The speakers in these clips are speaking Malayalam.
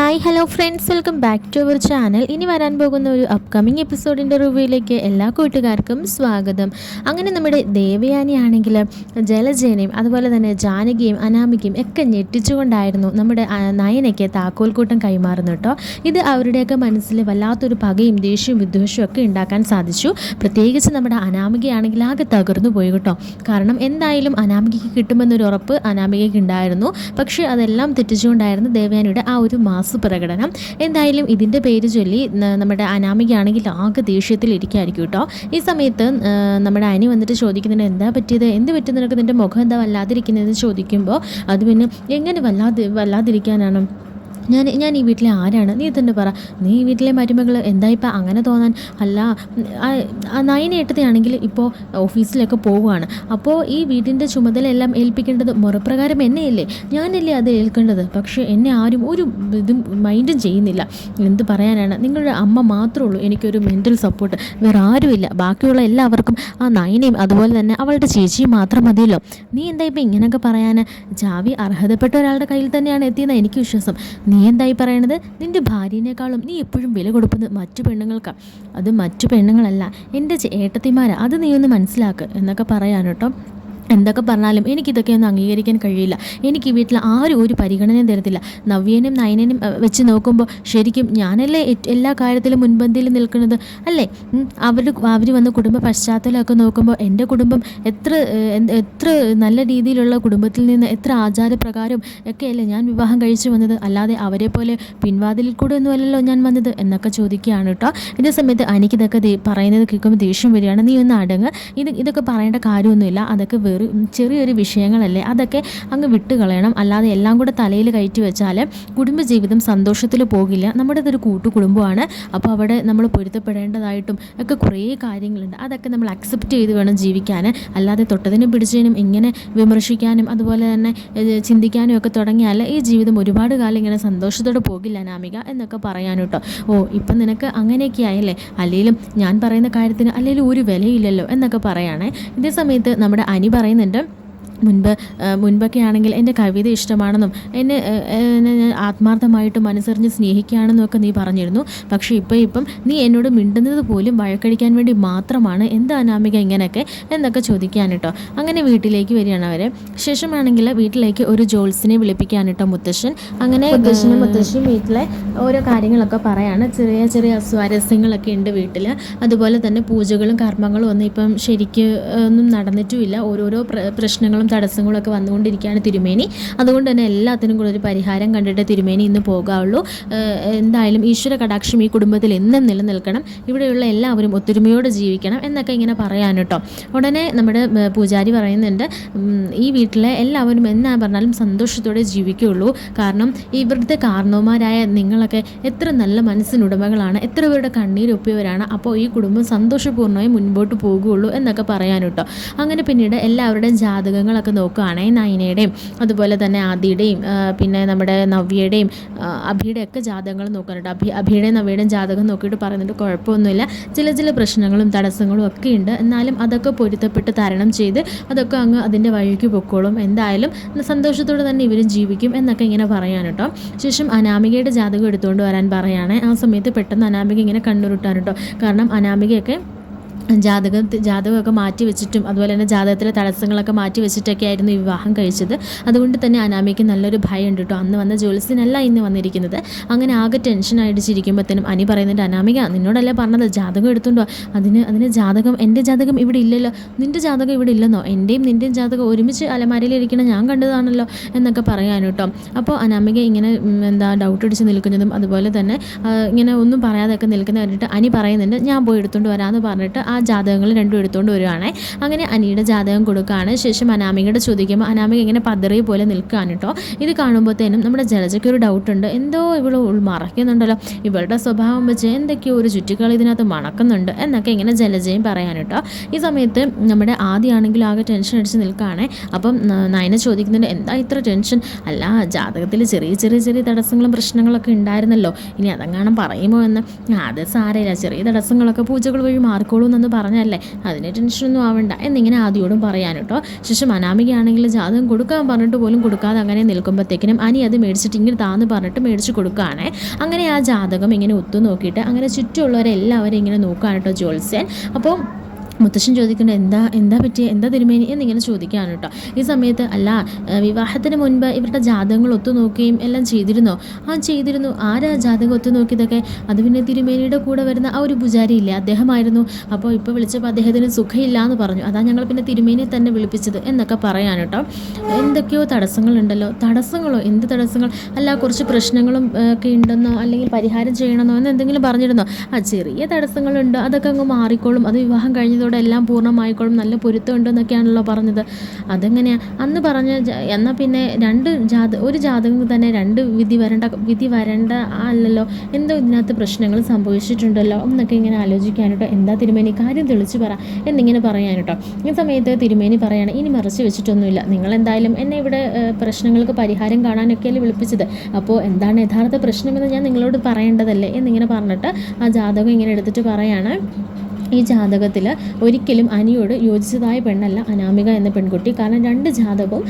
Hi hello friends welcome back to our channel ഇനി വരാൻ പോകുന്ന ഒരു അപ്കമിങ് എപ്പിസോഡിന്റെ റിവ്യൂയിലേക്ക് എല്ലാ കൂട്ടുകാർക്കും സ്വാഗതം. അങ്ങനെ നമ്മുടെ ദേവയാനി ആണെങ്കിൽ ജലജേനയും അതുപോലെ തന്നെ ജാനകിയും അനാമികയും ഒക്കെ ഞെട്ടിച്ചുകൊണ്ടായിരുന്നു നമ്മുടെ നയനയ്ക്ക് താക്കോൽക്കൂട്ടം കൈമാറുന്നു കേട്ടോ. ഇത് അവരുടെയൊക്കെ മനസ്സിൽ വല്ലാത്തൊരു പകയും ദേഷ്യവും വിദ്വേഷവും ഒക്കെ ഉണ്ടാക്കാൻ സാധിച്ചു. പ്രത്യേകിച്ച് നമ്മുടെ അനാമികയാണെങ്കിൽ ആകെ തകർന്നു പോയി കേട്ടോ. കാരണം എന്തായാലും അനാമികയ്ക്ക് കിട്ടുമെന്നൊരു ഉറപ്പ് അനാമികയ്ക്ക് ഉണ്ടായിരുന്നു. പക്ഷേ അതെല്ലാം തെറ്റിച്ചുകൊണ്ടായിരുന്നു ദേവയാനിയുടെ ആ ഒരു മാസ് പ്രകടനം. എന്തായാലും ഇതിന്റെ പേര് ചൊല്ലി നമ്മുടെ അനാമികയാണെങ്കിൽ ആകെ ദേഷ്യത്തിൽ ഇരിക്കുമായിരിക്കും കേട്ടോ. ഈ സമയത്ത് നമ്മുടെ അനി വന്നിട്ട് ചോദിക്കുന്നുണ്ട് എന്താ പറ്റിയത്? എന്ത് പറ്റി? നിനക്ക് നിന്റെ മുഖം എന്താ വല്ലാതിരിക്കുന്നതെന്ന് ചോദിക്കുമ്പോൾ അത് പിന്നെ എങ്ങനെ വല്ലാതെ വല്ലാതിരിക്കാനാണ്? ഞാൻ ഞാൻ ഈ വീട്ടിലെ ആരാണ്? നീ തന്നെ പറ? നീ ഈ വീട്ടിലെ മരുമകൾ എന്താ ഇപ്പം അങ്ങനെ തോന്നാൻ? അല്ല നയനേട്ടത്തെയാണെങ്കിൽ ഇപ്പോൾ ഓഫീസിലൊക്കെ പോവുകയാണ്. അപ്പോൾ ഈ വീടിന്റെ ചുമതല എല്ലാം ഏൽപ്പിക്കേണ്ടത് മുറപ്രകാരം എന്നെയല്ലേ? ഞാനല്ലേ അത് ഏൽക്കേണ്ടത്? പക്ഷേ എന്നെ ആരും ഒരു ഇതും മൈൻഡും ചെയ്യുന്നില്ല. എന്ത് പറയാനാണ്? നിങ്ങളുടെ അമ്മ മാത്രമേ ഉള്ളൂ എനിക്കൊരു മെന്റൽ സപ്പോർട്ട്. വേറെ ആരുമില്ല. ബാക്കിയുള്ള എല്ലാവർക്കും ആ നയനയും അതുപോലെ തന്നെ അവളുടെ ചേച്ചിയും മാത്രം മതിയല്ലോ. നീ എന്താ ഇപ്പം ഇങ്ങനെയൊക്കെ പറയാൻ ജാവി അർഹതപ്പെട്ട ഒരാളുടെ കയ്യിൽ തന്നെയാണ് എത്തിയെന്ന് എനിക്ക് വിശ്വാസം. നീ എന്തായി പറയണത്? നിന്റെ ഭാര്യനേക്കാളും നീ എപ്പോഴും വില കൊടുക്കുന്നത് മറ്റു പെണ്ണുങ്ങൾക്കാണ് അത് മറ്റു പെണ്ണുങ്ങളല്ല എന്റെ ഏട്ടത്തിമാരാണ് അത് നീ ഒന്ന് മനസ്സിലാക്ക് എന്നൊക്കെ പറയാൻ കേട്ടോ. എന്തൊക്കെ പറഞ്ഞാലും എനിക്കിതൊക്കെ ഒന്നും അംഗീകരിക്കാൻ കഴിയില്ല. എനിക്ക് ഈ വീട്ടിൽ ആരും ഒരു പരിഗണനയും തരത്തില്ല. നവ്യനും നയനനും വെച്ച് നോക്കുമ്പോൾ ശരിക്കും ഞാനല്ലേ എല്ലാ കാര്യത്തിലും മുൻപന്തിയിൽ നിൽക്കുന്നത്? അല്ലേ? അവർ അവർ വന്ന് കുടുംബ പശ്ചാത്തലമൊക്കെ നോക്കുമ്പോൾ എന്റെ കുടുംബം എത്ര എത്ര നല്ല രീതിയിലുള്ള കുടുംബത്തിൽ നിന്ന് എത്ര ആചാരപ്രകാരം ഒക്കെയല്ലേ ഞാൻ വിവാഹം കഴിച്ചു വന്നത്? അല്ലാതെ അവരെ പോലെ പിൻവാതിലിൽ കൂടെ ഒന്നും അല്ലല്ലോ ഞാൻ വന്നത് എന്നൊക്കെ ചോദിക്കുകയാണ് കേട്ടോ. ഇതേ സമയത്ത് എനിക്കിതൊക്കെ പറയുന്നത് കേൾക്കുമ്പോൾ ദേഷ്യം വരികയാണ്. നീ ഒന്ന് അടങ്ങ്. ഇത് ഇതൊക്കെ പറയേണ്ട കാര്യമൊന്നുമില്ല. അതൊക്കെ വെറും ചെറിയൊരു വിഷയങ്ങളല്ലേ അതൊക്കെ അങ്ങ് വിട്ടുകളയണം. അല്ലാതെ എല്ലാം കൂടെ തലയിൽ കയറ്റി വെച്ചാൽ കുടുംബജീവിതം സന്തോഷത്തിൽ പോകില്ല. നമ്മുടെ ഇതൊരു കൂട്ടുകുടുംബമാണ്. അപ്പോൾ അവിടെ നമ്മൾ പൊരുത്തപ്പെടേണ്ടതായിട്ടും ഒക്കെ കുറേ കാര്യങ്ങളുണ്ട്. അതൊക്കെ നമ്മൾ അക്സെപ്റ്റ് ചെയ്ത് വേണം ജീവിക്കാൻ അല്ലാതെ തൊട്ടതിനും പിടിച്ചതിനും ഇങ്ങനെ വിമർശിക്കാനും അതുപോലെ തന്നെ ചിന്തിക്കാനും ഒക്കെ തുടങ്ങിയാൽ ഈ ജീവിതം ഒരുപാട് കാലം ഇങ്ങനെ സന്തോഷത്തോടെ പോകില്ല നാമിക എന്നൊക്കെ പറയാൻ കേട്ടോ ഓ ഇപ്പം നിനക്ക് അങ്ങനെയൊക്കെ ആയല്ലേ? അല്ലെങ്കിലും ഞാൻ പറയുന്ന കാര്യത്തിന് അല്ലെങ്കിലും ഒരു വിലയില്ലല്ലോ എന്നൊക്കെ പറയുകയാണെ ഇതേ സമയത്ത് നമ്മുടെ അനി പറയുന്നുണ്ട്. മുൻപ് മുൻപൊക്കെ ആണെങ്കിൽ എന്റെ കവിത ഇഷ്ടമാണെന്നും എന്നെ ആത്മാർത്ഥമായിട്ട് മനസ്സറിഞ്ഞ് സ്നേഹിക്കുകയാണെന്നും ഒക്കെ നീ പറഞ്ഞിരുന്നു. പക്ഷേ ഇപ്പോൾ ഇപ്പം നീ എന്നോട് മിണ്ടുന്നത് പോലും വഴക്കടിക്കാൻ വേണ്ടി മാത്രമാണ്. എന്താ അനാമിക ഇങ്ങനെയൊക്കെ എന്നൊക്കെ ചോദിക്കാൻ കേട്ടോ അങ്ങനെ വീട്ടിലേക്ക് വരികയാണ് അവർ ശേഷമാണെങ്കിൽ വീട്ടിലേക്ക് ഒരു ജോൾസിനെ വിളിപ്പിക്കാൻ കേട്ടോ മുത്തശ്ശൻ. അങ്ങനെ മുത്തശ്ശനും മുത്തശ്ശിയും വീട്ടിലെ ഓരോ കാര്യങ്ങളൊക്കെ പറയാണ്. ചെറിയ ചെറിയ സ്വാരസ്യങ്ങളൊക്കെ ഉണ്ട് വീട്ടിൽ അതുപോലെ തന്നെ പൂജകളും കർമ്മങ്ങളും ഒന്നും ഇപ്പം ശരിക്കും ഒന്നും നടന്നിട്ടുമില്ല. ഓരോരോ പ്ര- പ്രശ്നങ്ങളും തടസ്സങ്ങളും ഒക്കെ വന്നുകൊണ്ടിരിക്കുകയാണ് തിരുമേനി. അതുകൊണ്ട് തന്നെ എല്ലാത്തിനും കൂടെ ഒരു പരിഹാരം കണ്ടിട്ട് തിരുമേനി ഇന്ന് പോകാവുള്ളൂ. എന്തായാലും ഈശ്വര കടാക്ഷം ഈ കുടുംബത്തിൽ എന്നും നിലനിൽക്കണം. ഇവിടെയുള്ള എല്ലാവരും ഒത്തൊരുമയോടെ ജീവിക്കണം എന്നൊക്കെ ഇങ്ങനെ പറയാൻ കേട്ടോ. ഉടനെ നമ്മുടെ പൂജാരി പറയുന്നുണ്ട് ഈ വീട്ടിലെ എല്ലാവരും എന്നാ പറഞ്ഞാലും സന്തോഷത്തോടെ ജീവിക്കുകയുള്ളൂ. കാരണം ഇവിടുത്തെ കാരണവന്മാരായ നിങ്ങളൊക്കെ എത്ര നല്ല മനസ്സിനുടമകളാണ് എത്ര പേരുടെ കണ്ണീരൊപ്പിയവരാണ്. അപ്പോൾ ഈ കുടുംബം സന്തോഷപൂർണമായി മുൻപോട്ട് പോകുകയുള്ളൂ എന്നൊക്കെ പറയാൻ കേട്ടോ. അങ്ങനെ പിന്നീട് എല്ലാവരുടെയും ജാതകങ്ങളൊക്കെ നോക്കുകയാണെങ്കിൽ നയനയുടെയും അതുപോലെ തന്നെ ആദിയുടെയും പിന്നെ നമ്മുടെ നവ്യയുടെയും അഭിയുടെ ഒക്കെ ജാതകങ്ങൾ നോക്കാനുണ്ട് അഭി അഭിയുടെയും നവ്യയുടെയും ജാതകം നോക്കിയിട്ട് പറയുന്നുണ്ട് കുഴപ്പമൊന്നുമില്ല. ചില ചില പ്രശ്നങ്ങളും തടസ്സങ്ങളും ഒക്കെ ഉണ്ട് എന്നാലും അതൊക്കെ പൊരുത്തപ്പെട്ട് തരണം ചെയ്ത് അതൊക്കെ അങ്ങ് അതിന്റെ വഴിക്ക് പൊക്കോളും. എന്തായാലും സന്തോഷത്തോടെ തന്നെ ഇവരും ജീവിക്കും എന്നൊക്കെ ഇങ്ങനെ പറയാൻ കേട്ടോ. ശേഷം അനാമികയുടെ ജാതകം എടുത്തുകൊണ്ട് വരാൻ പറയാണ്. ആ സമയത്ത് പെട്ടെന്ന് അനാമിക ഇങ്ങനെ കണ്ണുരുട്ടാൻ കേട്ടോ. കാരണം അനാമികയൊക്കെ ജാതകം ജാതകമൊക്കെ മാറ്റി വെച്ചിട്ടും അതുപോലെ തന്നെ ജാതകത്തിലെ തടസ്സങ്ങളൊക്കെ മാറ്റി വെച്ചിട്ടൊക്കെ ആയിരുന്നു വിവാഹം കഴിച്ചത്. അതുകൊണ്ട് തന്നെ അനാമിക്ക് നല്ലൊരു ഭയം ഉണ്ട് കേട്ടോ. അന്ന് വന്ന ജോലിസിനല്ല ഇന്ന് വന്നിരിക്കുന്നത്. അങ്ങനെ ആകെ ടെൻഷൻ അടിച്ചിരിക്കുമ്പോഴത്തേനും അനി പറയുന്നുണ്ട് അനാമിക നിന്നോടല്ലേ പറഞ്ഞത്? ജാതകം എടുത്തുണ്ടോ? അതിന് അതിന് ജാതകം എന്റെ ജാതകം ഇവിടെ ഇല്ലല്ലോ. നിന്റെ ജാതകം ഇവിടെ ഇല്ലെന്നോ? എന്റെയും നിന്റെയും ജാതകം ഒരുമിച്ച് അലമാരയിലിരിക്കണം ഞാൻ കണ്ടതാണല്ലോ എന്നൊക്കെ പറയാൻ കേട്ടോ. അപ്പോൾ അനാമിക ഇങ്ങനെ എന്താ ഡൗട്ട് അടിച്ച് നിൽക്കുന്നതും അതുപോലെ തന്നെ ഇങ്ങനെ ഒന്നും പറയാതെയൊക്കെ നിൽക്കുന്ന കണ്ടിട്ട് അനി പറയുന്നുണ്ട് ഞാൻ പോയി എടുത്തുകൊണ്ട് വരാമെന്ന് പറഞ്ഞിട്ട് ആ ജാതകങ്ങൾ രണ്ടും എടുത്തുകൊണ്ട് വരുവാണേ. അങ്ങനെ അനിയുടെ ജാതകം കൊടുക്കുകയാണ് ശേഷം അനാമികയുടെ ചോദിക്കുമ്പോൾ അനാമിക ഇങ്ങനെ പതറി പോലെ നിൽക്കുകയാണ് കേട്ടോ ഇത് കാണുമ്പോഴത്തേനും നമ്മുടെ ജലജയ്ക്ക് ഒരു ഡൗട്ട് ഉണ്ട്. എന്തോ ഇവൾ മറക്കുന്നുണ്ടല്ലോ ഇവളുടെ സ്വഭാവം വെച്ച് എന്തൊക്കെയോ ഒരു ചുറ്റിക്കളി ഇതിനകത്ത് മണക്കുന്നുണ്ട് എന്നൊക്കെ ഇങ്ങനെ ജലജയും പറയാൻ കേട്ടോ ഈ സമയത്ത് നമ്മുടെ ആദ്യമാണെങ്കിൽ ആകെ ടെൻഷൻ അടിച്ച് നിൽക്കുകയാണേ അപ്പം നയനെ ചോദിക്കുന്നുണ്ട് എന്താ ഇത്ര ടെൻഷൻ അല്ല ജാതകത്തിൽ ചെറിയ ചെറിയ ചെറിയ തടസ്സങ്ങളും പ്രശ്നങ്ങളൊക്കെ ഉണ്ടായിരുന്നല്ലോ. ഇനി അതെങ്ങാനും പറയുമോ എന്ന്? "ആ, അത് സാരമില്ല. ചെറിയ തടസ്സങ്ങളൊക്കെ പൂജകൾ വഴി മാറിക്കോളൂ എന്ന് പറഞ്ഞല്ലേ? അതിന് ടെൻഷനൊന്നും ആവണ്ട. എന്നിങ്ങനെ ആദ്യോടും പറയാൻ കേട്ടോ. ശേഷം അനാമികയാണെങ്കിൽ ജാതകം കൊടുക്കാൻ പറഞ്ഞിട്ട് പോലും കൊടുക്കാതെ അങ്ങനെ നിൽക്കുമ്പോഴത്തേക്കിനും അനി അത് മേടിച്ചിട്ട് ഇങ്ങനെ താന്ന് പറഞ്ഞിട്ട് മേടിച്ച് കൊടുക്കുകയാണേ. അങ്ങനെ ആ ജാതകം ഇങ്ങനെ ഒത്തു നോക്കിയിട്ട് അങ്ങനെ ചുറ്റുമുള്ളവരെല്ലാവരും ഇങ്ങനെ നോക്കുകയാണ് കേട്ടോ ജോത്സ്യൻ. അപ്പോൾ മുത്തശ്ശൻ ചോദിക്കേണ്ട എന്താ എന്താ പറ്റിയ? എന്താ തിരുമേനി? എന്നിങ്ങനെ ചോദിക്കുകയാണ് കേട്ടോ. ഈ സമയത്ത് അല്ല വിവാഹത്തിന് മുൻപ് ഇവരുടെ ജാതകങ്ങൾ ഒത്തു നോക്കുകയും എല്ലാം ചെയ്തിരുന്നോ? ആ ചെയ്തിരുന്നു. ആരാ ജാതകം ഒത്തു നോക്കിയതൊക്കെ? അത് പിന്നെ തിരുമേനിയുടെ കൂടെ വരുന്ന ആ ഒരു പുജാരി ഇല്ലേ അദ്ദേഹമായിരുന്നു. അപ്പോൾ ഇപ്പോൾ വിളിച്ചപ്പോൾ അദ്ദേഹത്തിന് സുഖമില്ല എന്ന് പറഞ്ഞു. അതാ ഞങ്ങൾ പിന്നെ തിരുമേനിയെ തന്നെ വിളിപ്പിച്ചത് എന്നൊക്കെ പറയാൻ കേട്ടോ. എന്തൊക്കെയോ തടസ്സങ്ങളുണ്ടല്ലോ. തടസ്സങ്ങളോ? എന്ത് തടസ്സങ്ങൾ? അല്ല കുറച്ച് പ്രശ്നങ്ങളും ഒക്കെ ഉണ്ടെന്നോ? അല്ലെങ്കിൽ പരിഹാരം ചെയ്യണമെന്നോ? എന്ന് എന്തെങ്കിലും പറഞ്ഞിരുന്നോ? ആ ചെറിയ തടസ്സങ്ങളുണ്ട്. അതൊക്കെ അങ്ങ് മാറിക്കോളും. അത് വിവാഹം കഴിഞ്ഞതോടെ എല്ലാം പൂർണമായിക്കോളും നല്ല പൊരുത്തമുണ്ട് എന്നൊക്കെയാണല്ലോ പറഞ്ഞത്. അതെങ്ങനെയാണ് അന്ന് പറഞ്ഞ എന്നാൽ പിന്നെ രണ്ട് ജാത ഒരു ജാതകം തന്നെ രണ്ട് വിധി വരേണ്ട വിധി വരേണ്ട അല്ലല്ലോ. എന്തോ ഇതിനകത്ത് പ്രശ്നങ്ങൾ സംഭവിച്ചിട്ടുണ്ടല്ലോ. എന്നൊക്കെ ഇങ്ങനെ ആലോചിക്കാനിട്ടോ. എന്താ തിരുമേനി? കാര്യം തെളിച്ച് പറ. എന്നിങ്ങനെ പറയാനിട്ടോ. ഈ സമയത്ത് തിരുമേനി പറയാണ് ഇനി മറച്ചു വെച്ചിട്ടൊന്നുമില്ല. നിങ്ങൾ എന്തായാലും എന്നെ ഇവിടെ പ്രശ്നങ്ങൾക്ക് പരിഹാരം കാണാനൊക്കെയല്ലേ വിളിപ്പിച്ചത്. അപ്പോൾ എന്താണ് യഥാർത്ഥ പ്രശ്നമെന്ന് ഞാൻ നിങ്ങളോട് പറയേണ്ടതല്ലേ? എന്നിങ്ങനെ പറഞ്ഞിട്ട് ആ ജാതകം ഇങ്ങനെ എടുത്തിട്ട് പറയാണ് ഈ ജാതകത്തിൽ ഒരിക്കലും അനിയോട് യോജിച്ചതായ പെണ്ണല്ല അനാമിക എന്ന പെൺകുട്ടി. കാരണം രണ്ട് ജാതകവും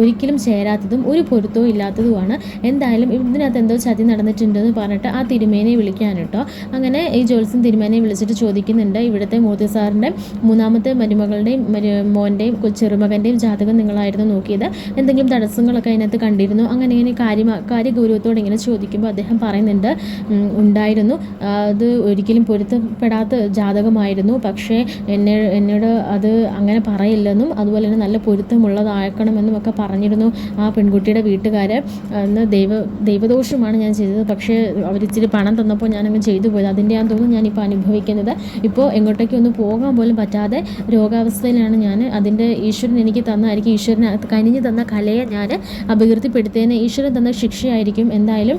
ഒരിക്കലും ചേരാത്തതും ഒരു പൊരുത്തവും ഇല്ലാത്തതുമാണ്. എന്തായാലും ഇതിനകത്ത് എന്തോ ചതി നടന്നിട്ടുണ്ടെന്ന് പറഞ്ഞിട്ട് ആ തിരുമേനെ വിളിക്കാൻ കേട്ടോ. അങ്ങനെ ഈ ജോത്സ്യൻ തിരുമേനെ വിളിച്ചിട്ട് ചോദിക്കുന്നുണ്ട് ഇവിടുത്തെ മോത്തി സാറിന്റെ മൂന്നാമത്തെ മരുമകളുടെയും മരു മോന്റെയും ചെറുമകന്റെയും ജാതകം നിങ്ങളായിരുന്നു നോക്കിയത്. എന്തെങ്കിലും തടസ്സങ്ങളൊക്കെ അതിനകത്ത് കണ്ടിരുന്നു. അങ്ങനെ ഇങ്ങനെ കാര്യ കാര്യ കാര്യഗൗരവത്തോടെ ഇങ്ങനെ ചോദിക്കുമ്പോൾ അദ്ദേഹം പറയുന്നുണ്ട് ഉണ്ടായിരുന്നു. അത് ഒരിക്കലും പൊരുത്തപ്പെടാത്ത ജാതകമായിരുന്നു. പക്ഷേ എന്നെ എന്നോട് അത് അങ്ങനെ പറയില്ലെന്നും അതുപോലെ തന്നെ നല്ല പൊരുത്തമുള്ളതാക്കണമെന്നും ഒക്കെ പറഞ്ഞിരുന്നു ആ പെൺകുട്ടിയുടെ വീട്ടുകാർ അന്ന് ദൈവ ദൈവദോഷമാണ് ഞാൻ ചെയ്തത്. പക്ഷേ അവരിച്ചിരി പണം തന്നപ്പോൾ ഞാനങ്ങ് ചെയ്തു പോയത്. അതിന്റെ ആ തോന്നുന്നു ഞാനിപ്പോൾ അനുഭവിക്കുന്നത്. ഇപ്പോൾ എങ്ങോട്ടേക്കും ഒന്ന് പോകാൻ പോലും പറ്റാതെ രോഗാവസ്ഥയിലാണ് ഞാൻ. അതിന്റെ ഈശ്വരൻ എനിക്ക് തന്നായിരിക്കും ഈശ്വരൻ കനിഞ്ഞു തന്ന കലയെ ഞാൻ അപകീർത്തിപ്പെടുത്തിയതിന് ഈശ്വരൻ തന്ന ശിക്ഷയായിരിക്കും. എന്തായാലും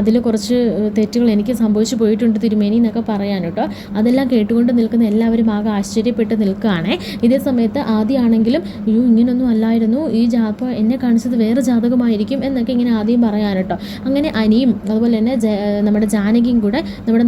അതിൽ കുറച്ച് തെറ്റുകൾ എനിക്ക് സംഭവിച്ചു പോയിട്ടുണ്ട് തിരുമേനി എന്നൊക്കെ പറയാൻ കേട്ടോ. അതെല്ലാം കേട്ടുകൊണ്ട് നിൽക്കുന്ന എല്ലാവരും ആകെ ആശ്ചര്യപ്പെട്ട് നിൽക്കുകയാണേ. ഇതേ സമയത്ത് ആദ്യമാണെങ്കിലും അയ്യോ ഇങ്ങനൊന്നും അല്ലായിരുന്നു. ഈ ജാതകം എന്നെ കാണിച്ചത് വേറെ ജാതകമായിരിക്കും എന്നൊക്കെ ഇങ്ങനെ ആദ്യം പറയാൻ കേട്ടോ അങ്ങനെ അനിയും അതുപോലെ തന്നെ നമ്മുടെ ജാനകിയും കൂടെ നമ്മുടെ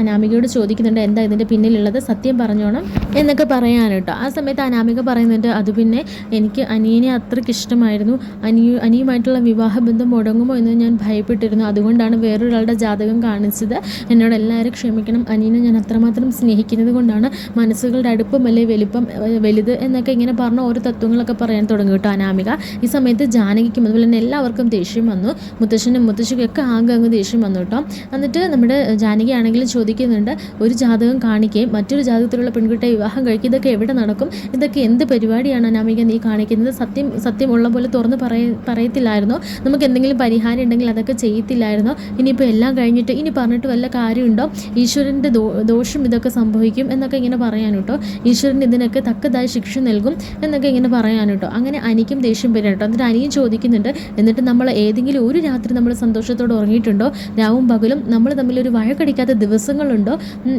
അനാമികയോട് ചോദിക്കുന്നുണ്ട് എന്താ ഇതിന്റെ പിന്നിലുള്ളത്? സത്യം പറഞ്ഞോണം എന്നൊക്കെ പറയാൻ കേട്ടോ ആ സമയത്ത് അനാമിക പറയുന്നുണ്ട് അത് പിന്നെ എനിക്ക് അനിയനെ അത്രയ്ക്ക് ഇഷ്ടമായിരുന്നു. അനിയ അനിയുമായിട്ടുള്ള വിവാഹബന്ധം മുടങ്ങുമോ എന്ന് ഞാൻ ഭയപ്പെട്ടിരുന്നു. അതുകൊണ്ടാണ് വേറൊരാളുടെ ജാതകം കാണിച്ചത്. എന്നോട് എല്ലാവരും ക്ഷമിക്കണം. അനിയനെ ഞാൻ അത്രമാത്രം സ്നേഹിക്കുന്നത് കൊണ്ടാണ് മനസ്സുകളുടെ അടുപ്പം അല്ലെ വലിപ്പം വലുത് എന്നൊക്കെ ഇങ്ങനെ പറഞ്ഞ ഓരോ തത്വങ്ങളൊക്കെ പറയാൻ തുടങ്ങി കേട്ടോ അനാമിക. ഈ സമയത്ത് ജാനകിക്കും അതുപോലെ തന്നെ എല്ലാവർക്കും ദേഷ്യം വന്നു. മുത്തശ്ശനും മുത്തശ്ശിക്കും ഒക്കെ ആകെ അങ്ങ് ദേഷ്യം വന്നു കേട്ടോ. എന്നിട്ട് നമ്മുടെ ജാനകി ആണെങ്കിലും ചോദിക്കുന്നുണ്ട് ഒരു ജാതകം കാണിക്കുകയും മറ്റൊരു ജാതകത്തിലുള്ള പെൺകുട്ടിയെ വിവാഹം കഴിക്കുക ഇതൊക്കെ എവിടെ നടക്കും? ഇതൊക്കെ എന്ത് പരിപാടിയാണ് അനാമിക നീ കാണിക്കുന്നത്? സത്യം സത്യം ഉള്ള പോലെ തുറന്ന് പറയ പറയത്തില്ലായിരുന്നോ. നമുക്ക് എന്തെങ്കിലും പരിഹാരം ഉണ്ടെങ്കിൽ അതൊക്കെ ചെയ്യത്തില്ലായിരുന്നോ. ഇനിയിപ്പോൾ എല്ലാം കഴിഞ്ഞിട്ട് ഇനി പറഞ്ഞിട്ട് വല്ല കാര്യമുണ്ടോ? ഈശ്വരന്റെ ദോഷം ഇതൊക്കെ സംഭവിക്കും എന്നൊക്കെ ഇങ്ങനെ പറയാൻ കേട്ടോ. ഈശ്വരൻ ഇതിനൊക്കെ തക്കതായ ശിക്ഷ നൽകും എന്നൊക്കെ ഇങ്ങനെ പറയാൻ കേട്ടോ. അങ്ങനെ അനിക്കും ദേഷ്യം വരും കേട്ടോ. എന്നിട്ട് അനിയും ചോദിക്കുന്നുണ്ട് എന്നിട്ട് നമ്മൾ ഏതെങ്കിലും ഒരു രാത്രി നമ്മൾ സന്തോഷത്തോടെ ഉറങ്ങിയിട്ടുണ്ടോ? രാവും പകലും നമ്മൾ തമ്മിൽ ഒരു വഴക്കടിക്കാത്ത ദിവസങ്ങളുണ്ടോ?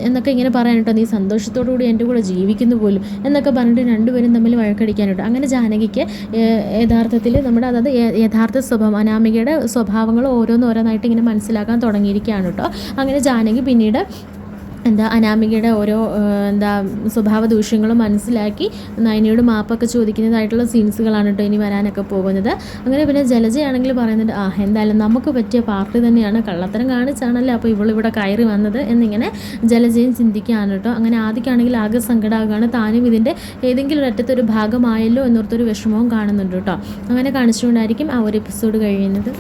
എന്നൊക്കെ ഇങ്ങനെ പറയാൻ കേട്ടോ. നീ സന്തോഷത്തോടു കൂടി എന്റെ കൂടെ ജീവിക്കുന്നു പോലും എന്നൊക്കെ പറഞ്ഞിട്ട് രണ്ടുപേരും തമ്മിൽ വഴക്കടിക്കാനുണ്ട് അങ്ങനെ ജാനകിക്ക് യഥാർത്ഥത്തിൽ നമ്മുടെ അതായത് യഥാർത്ഥ സ്വഭാവം അനാമികയുടെ സ്വഭാവങ്ങൾ ഓരോന്നോരോന്നായിട്ട് ഇങ്ങനെ മനസ്സിലാക്കാൻ തുടങ്ങിയിരിക്കുകയാണ് കേട്ടോ. അങ്ങനെ ജാനകി പിന്നീട് എന്താ അനാമികയുടെ ഓരോ എന്താ സ്വഭാവ ദൂഷ്യങ്ങളും മനസ്സിലാക്കി നയനയോട് മാപ്പൊക്കെ ചോദിക്കുന്നതായിട്ടുള്ള സീൻസുകളാണ് കേട്ടോ ഇനി വരാനൊക്കെ പോകുന്നത്. അങ്ങനെ പിന്നെ ജലജയാണെങ്കിൽ പറയുന്നുണ്ട് ആ എന്തായാലും നമുക്ക് പറ്റിയ പാർട്ടി തന്നെയാണ്. കള്ളത്തരം കാണിച്ചാണല്ലോ അപ്പോൾ ഇവളിവിടെ കയറി വന്നത്? എന്നിങ്ങനെ ജലജയും ചിന്തിക്കുകയാണ് കേട്ടോ. അങ്ങനെ ആദ്യക്കാണെങ്കിൽ ആകെ സങ്കടമാകുകയാണ് താനും ഇതിന്റെ ഏതെങ്കിലും ഒരറ്റത്തൊരു ഭാഗമായല്ലോ എന്നോർത്തൊരു വിഷമവും കാണുന്നുണ്ട് കേട്ടോ. അങ്ങനെ കാണിച്ചുകൊണ്ടായിരിക്കും ആ ഒരു എപ്പിസോഡ് കഴിയുന്നത്.